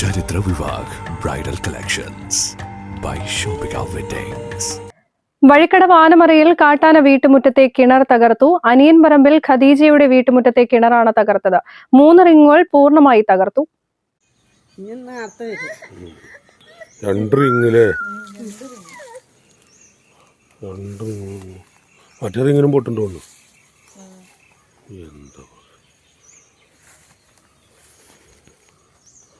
Pavitra Vivah bridal collections by Shopika weddings Vazhikkadavu ആനമറയിൽ കാട്ടാന വീട്ടുമുറ്റത്തെ കിണർ തകർത്തു. അനിയൻ പറമ്പിൽ ഖദീജയുടെ വീട്ടുമുറ്റത്തെ കിണറാണ് തകർത്തത്. മൂന്ന് റിങ്ങുകൾ പൂർണമായി തകർത്തു. രണ്ട് റിങ്ങിലെ? രണ്ട് മറ്റേ റിങ്ങിനും പൊട്ടുണ്ടോ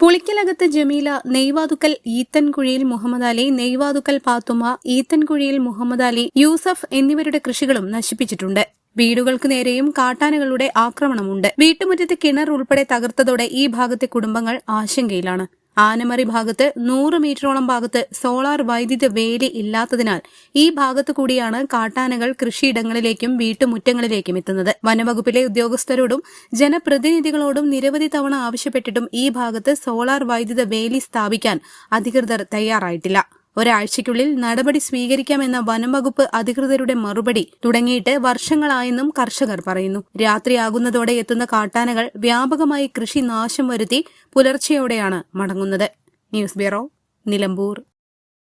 പുളിക്കലകത്ത് ജമീല നെയ്വാതുക്കൽ ഈത്തൻകുഴിയിൽ മുഹമ്മദ് അലി നെയ്വാതുക്കൽ പാത്തുമ്മ ഈത്തൻകുഴിയിൽ മുഹമ്മദ് അലി യൂസഫ് എന്നിവരുടെ കൃഷികളും നശിപ്പിച്ചിട്ടുണ്ട്. വീടുകൾക്ക് നേരെയും കാട്ടാനകളുടെ ആക്രമണമുണ്ട്. വീട്ടുമുറ്റത്തെ കിണർ ഉൾപ്പെടെ തകർത്തതോടെ ഈ ഭാഗത്തെ കുടുംബങ്ങൾ ആശങ്കയിലാണ്. ആനമറി ഭാഗത്ത് നൂറ് മീറ്ററോളം ഭാഗത്ത് സോളാർ വൈദ്യുത വേലി ഇല്ലാത്തതിനാൽ ഈ ഭാഗത്തു കൂടിയാണ് കാട്ടാനകൾ കൃഷിയിടങ്ങളിലേക്കും വീട്ടുമുറ്റങ്ങളിലേക്കും എത്തുന്നത്. വനവകുപ്പിലെ ഉദ്യോഗസ്ഥരോടും ജനപ്രതിനിധികളോടും നിരവധി തവണ ആവശ്യപ്പെട്ടിട്ടും ഈ ഭാഗത്ത് സോളാർ വൈദ്യുത വേലി സ്ഥാപിക്കാൻ അധികൃതർ തയ്യാറായിട്ടില്ല. ഒരാഴ്ചയ്ക്കുള്ളിൽ നടപടി സ്വീകരിക്കാമെന്ന വനംവകുപ്പ് അധികൃതരുടെ മറുപടി തുടങ്ങിയിട്ട് വർഷങ്ങളായെന്നും കർഷകർ പറയുന്നു. രാത്രിയാകുന്നതോടെ എത്തുന്ന കാട്ടാനകൾ വ്യാപകമായി കൃഷി നാശം വരുത്തി പുലർച്ചെയോടെയാണ് മടങ്ങുന്നത്. News bureau Nilambur.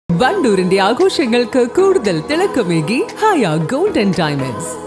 വണ്ടൂരിന്റെ ആഘോഷങ്ങൾക്ക് കൂടുതൽ തിളക്കമേകി ഹായ ഗോൾഡൻ ഡയമണ്ട്സ്